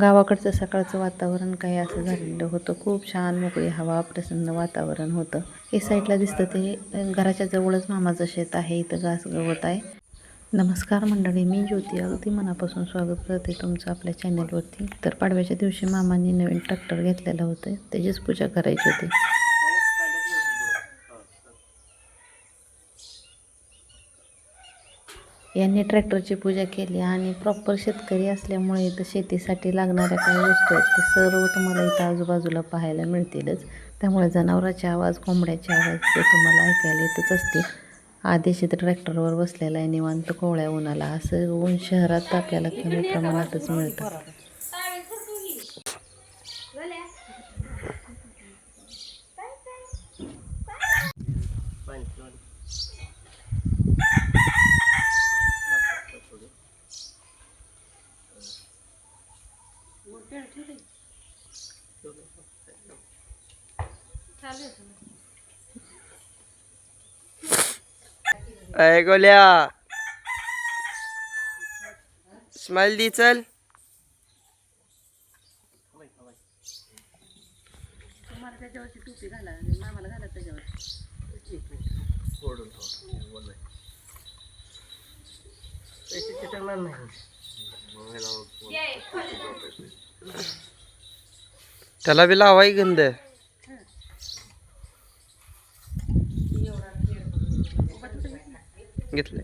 गावाकडचं सकाळचं वातावरण काही असं झालेलं होतं. खूप छान मोकळी हवा प्रसन्न वातावरण होतं. हे साईडला दिसतं ते घराच्या जवळच मामाचं शेत आहे इथं घास गवत आहे. नमस्कार मंडळी मी ज्योती. अगदी मनापासून स्वागत करते तुमचं आपल्या चॅनलवरती. तर पाडव्याच्या दिवशी मामांनी नवीन ट्रॅक्टर घेतलेलं होतं. त्याचीच पूजा करायची होती. यांनी ट्रॅक्टरची पूजा केली आणि प्रॉपर शेतकरी असल्यामुळे इथं शेतीसाठी लागणाऱ्या काही वस्तू आहेत ते सर्व तुम्हाला इथं आजूबाजूला पाहायला मिळतीलच. त्यामुळे जनावराचे आवाज कोंबड्याचे आवाज ते तुम्हाला ऐकायला येतच असतील. आदेश इथं ट्रॅक्टरवर बसलेला आहे निवांत कोवळ्या उन्हाला. असं ऊन शहरात आपल्याला कमी प्रमाणातच मिळतं. अय गोल्या. स्माइल दी चल. त्याला बी लावाय गंध. घेतले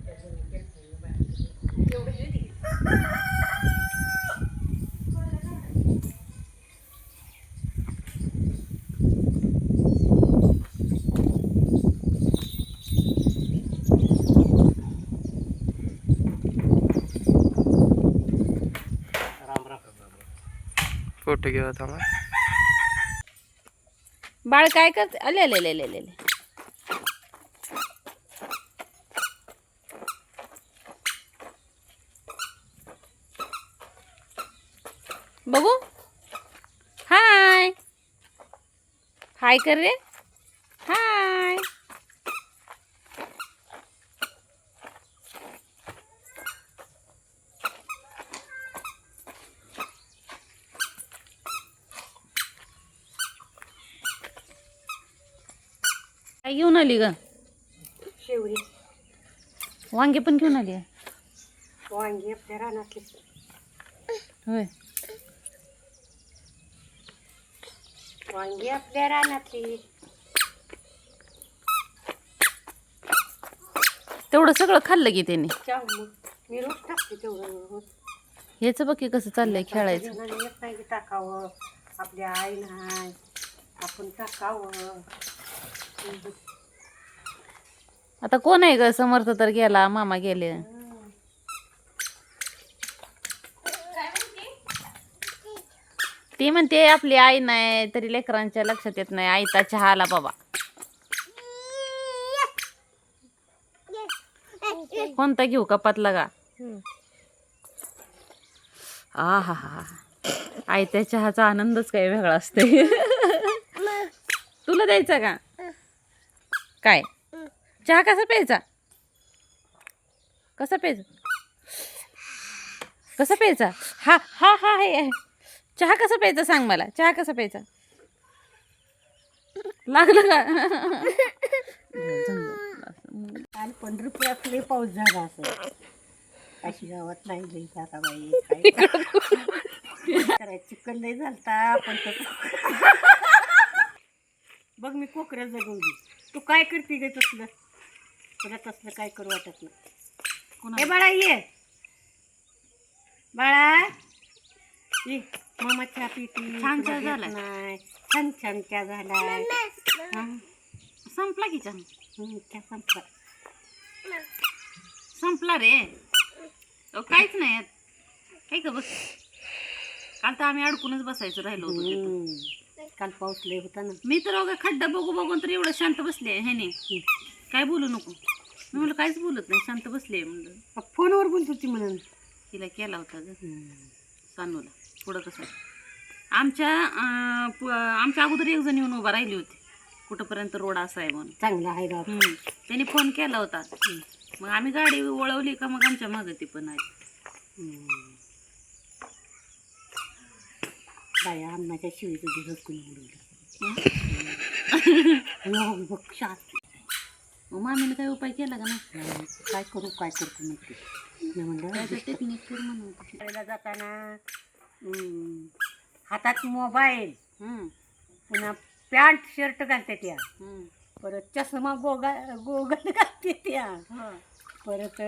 फोटो घेऊ आता बाळ काय करते अले अले अले अले बघू. हाय हाय कर रे. हाय काय घेऊन आली ग? शेवरी. वांगे पण घेऊन आली. वांगी आपल्या रानातली. होय. वांगी आपल्या रानातली. तेवढं सगळं खाल्लं की त्याने. चाव मग मी रोज टाकते तेवढं रोज. हेच बघ की कसं चाललंय खेळायचं. जणांनी एक पाहिजे टाकावं. आपल्या आई नाही आपण टाकावं. आता कोण आहे ग? समर्थ तर गेला मामा गेले. ती म्हणते आपली आई नाही तरी लेकरांच्या लक्षात येत नाही. आईचा चहा आला बाबा. कोणता घेऊ का पतला का आ हा हा आयत्या चहाचा आनंदच काही वेगळा असते. तुला द्यायचा का? काय? चहा कसा प्यायचा? कसा प्यायचा? कसा प्यायचा? हा हा हा हे आहे. चहा कसा प्यायचा सांग मला? चहा कसा प्यायचा? लागलं का? काल पंढरपुरात लय पाऊस झाला असं अशी गावात नाही लई आता बाई. काय करायचं चिकन लई झालता पण तो बघ मी कोकऱ्या जगवली तू काय करते ग तसलं? तुला तसलं काय करू वाटत नाही. बाळा ये. बाळा ये. मामा चहा पिती छान तुला चहा देत झालाय. नाही छान छान चहा झालाय हा. संपला की चहा? हम्म, चहा संपला. संपला रे. अहो, काहीच नाही यात. काय का बघ काल तर आम्ही अडकूनच बसायचो राहिलो होतो तिथं. काल पाऊस लय होता ना. मी तर अगं खड्डा बघू बघून तर एवढं शांत बसले ह्याने. काय बोलू नको. मी म्हणलं काहीच बोलत नाही शांत बसले म्हणलं. फोनवर बोलत होती म्हणून. तिला केला होता ग. सानूला. पुढं कसं आमच्या आमच्या अगोदर एक जण येऊन उभा राहिली होती. कुठंपर्यंत रोड असा आहे म्हणून. चांगला आहे हम्म. त्यांनी फोन केला होता. मग आम्ही गाडी वळवली का मग आमच्या मागं ती पण आली. हम्म. बाया अम्माच्या शिवीचं दिवस कोणी उडवलं? बघ शांत मग मामीने काही उपाय केला का नाही काय करू काय करतो नक्की मी म्हणलं टेक्निक कर म्हणून. शाळेला जाताना हम्म, हातात मोबाईल. हम्म, पुन्हा पॅन्ट शर्ट घालते त्या हम्म. परत चष्मा गोगा गोगल घालते त्या हो. परत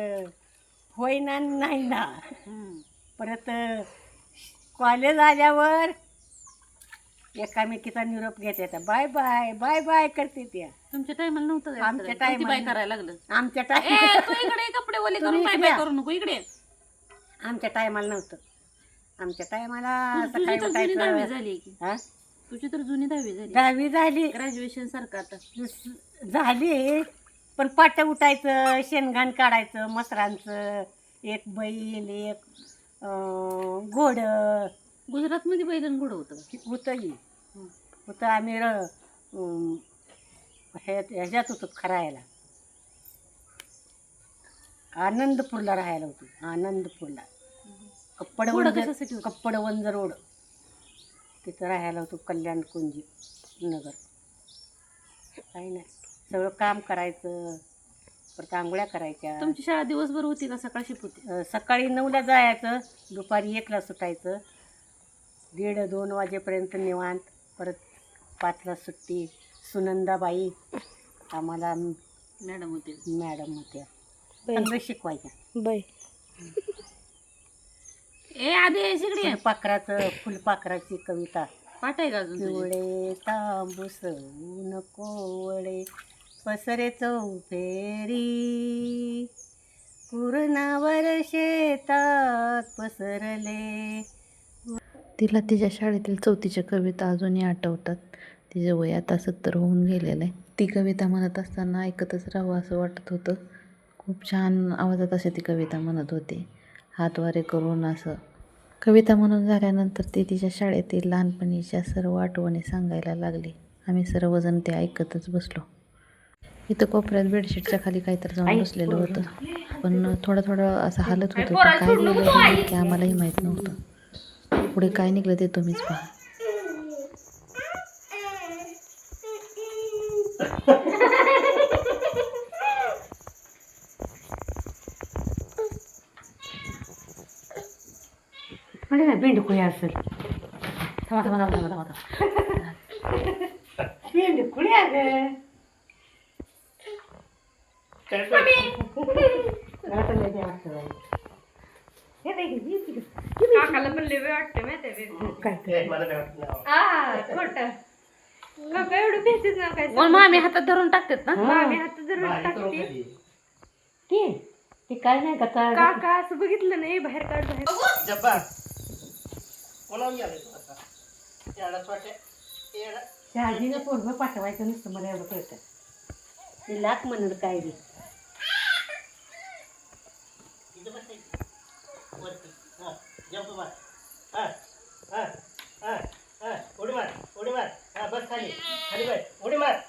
होईना नाही ना. हम्म. परत कॉलेज आल्यावर एकामेकीचा निरोप घेते त्या बाय बाय बाय बाय करते त्या तुमच्या टायमाला नव्हतं आमच्या करायला? किती बाय करायला लागलं? आमच्या ए तू इकडे कपडे ओले करून बाय इकडे बाय या. करू नको इकडे आमच्या टायमाला नव्हतं. आमच्या टायमाला तुझी सकाळी तर जुनी दहावी उठायचं झाली की. हा? तुझी तर जुनी दहावी झाली. दहावी झाली. ग्रॅज्युएशन सारखं आता. झाली. पण पाट उठायचं शेणघाण काढायचं मसरांचं एक बैल एक अं, घोडं. गुजरात मध्ये बैलन घोडं होतं का? होतं आम्ही र अं, हे ह्याच्यात होतो खरायला. आनंदपूरला राहायला होतो. आनंदपूरला. कशासाठी होतं? कप्पडवंज रोड. तिथं राहायला होतो कल्याण कुंजी नगर. काही नाही. सगळं काम करायचं. परत आंघोळ्या करायच्या. तुमची शाळा दिवसभर होती का सकाळ शिप होती? अं, सकाळी नऊला जायचं. दुपारी एकला सुटायचं. दीड दोन वाजेपर्यंत निवांत. परत पाचला सुट्टी. सुनंदाबाई आम्हाला मॅडम होती मॅडम होत्या. चांगलं शिकवायच्या. बाय ए आधी इकडे ये. फुलपाखराचं फुलपाखराची कविता. पाठ आहे का अजून तुझी? पिवळे तांबूस नको वळे पसरे चौफेरी. पूर्णावर शेतात पसरले. तिला तिच्या शाळेतील चौथीच्या कविता अजूनही आठवतात. तिचं वय आता सत्तर होऊन गेलेलं आहे. ती कविता म्हणत असताना ऐकतच राहावं असं वाटत होतं. खूप छान आवाजात अशी ती कविता म्हणत होती. हातवारे करून असं कविता म्हणून झाल्यानंतर ती तिच्या शाळेतील लहानपणीच्या सर्व आठवणी सांगायला लागली. आम्ही सर्वजण ते ऐकतच बसलो. इथं कोपऱ्यात बेडशीटच्या खाली काहीतरी जाऊन बसलेलं होतं. पण थोडं थोडं असं हालत होतं. पण काय गेलं हे नक्की आम्हालाही माहीत नव्हतं. पुढे काय निघलं ते तुम्हीच पहा. म्हणजे ना बेंडकुळी असेल. थांबा थांबा थांबा थांबा थांबा. काकाला पण वाटते माहिती ते? खोट. काका एवढं भीतीच ना काय मग मामी हातात धरून टाकतात ना? मामी हात जर टाकते. ती ती काय नाही का काका असं बघितलं नाही बाहेर काढ बाहेर. शहाजीनं पोरगं पाठवायचं नसतं मला एवढं कळतं ते लाख म्हणत काय बी उडी मार. उडी मार. हा बस खाली. खाली बस. उडी मार.